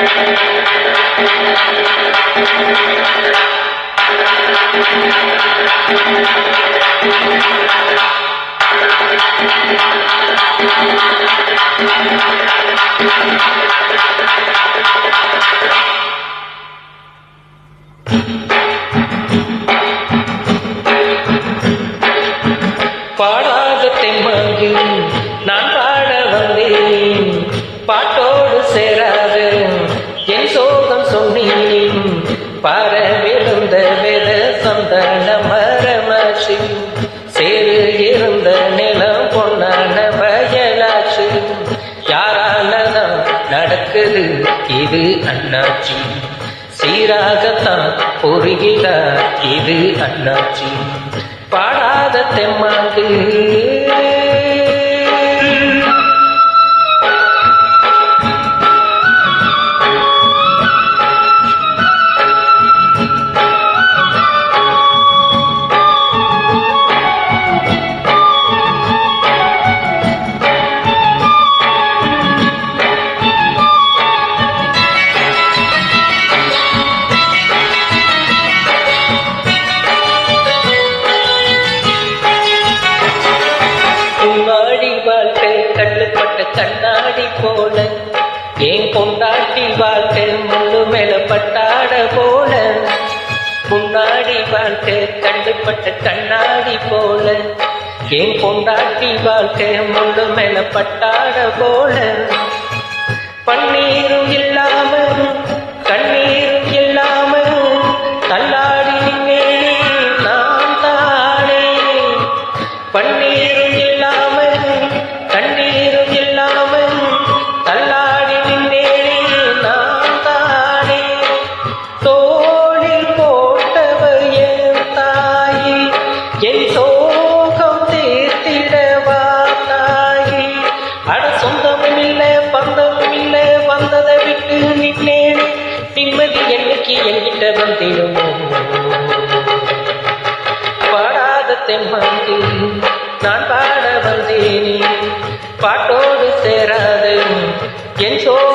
பாடாத வெத சந்தன மரமாச்சு சேரு இருந்த நிலம் பொன்னான வயலாச்சு. யாராலதான் நடக்குது இது அண்ணாச்சி. சீராகத்தான் பொறுகிறார் இது அண்ணாச்சி. பாடாத தெம்மாங்கு. ஏன் பொண்டாட்டி வாழ்க்கை முழு மேல பட்டாட போல. முன்னாடி வாழ்க்கை கண்டுபட்ட கண்ணாடி போல. ஏன் பொண்டாட்டி வாழ்க்கை முழு மேல பட்டாட போல. பன்னீரும் இல்லாம நிம்மதி என்கிட்ட வந்திடுமோ? பாடாத தெம்மாங்கு நான் பாட வந்தேனே. பாட்டோடு சேராது. என் சோ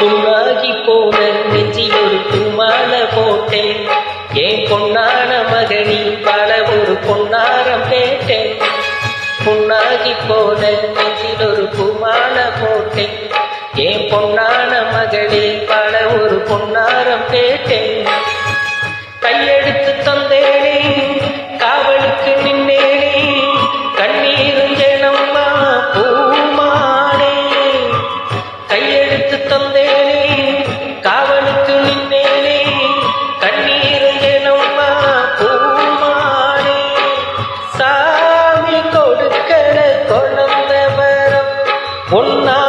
புண்ணாகி போன நெஞ்சில் ஒரு பூமாலை போட்டேன். ஏன் பொன்னான மகனி பல ஒரு பொன்னாரம் கேட்டேன் புண்ணாகி போன நெஞ்சில் ஒரு பூமாலை போட்டேன். ஏன் பொன்னான மகளே உன்னால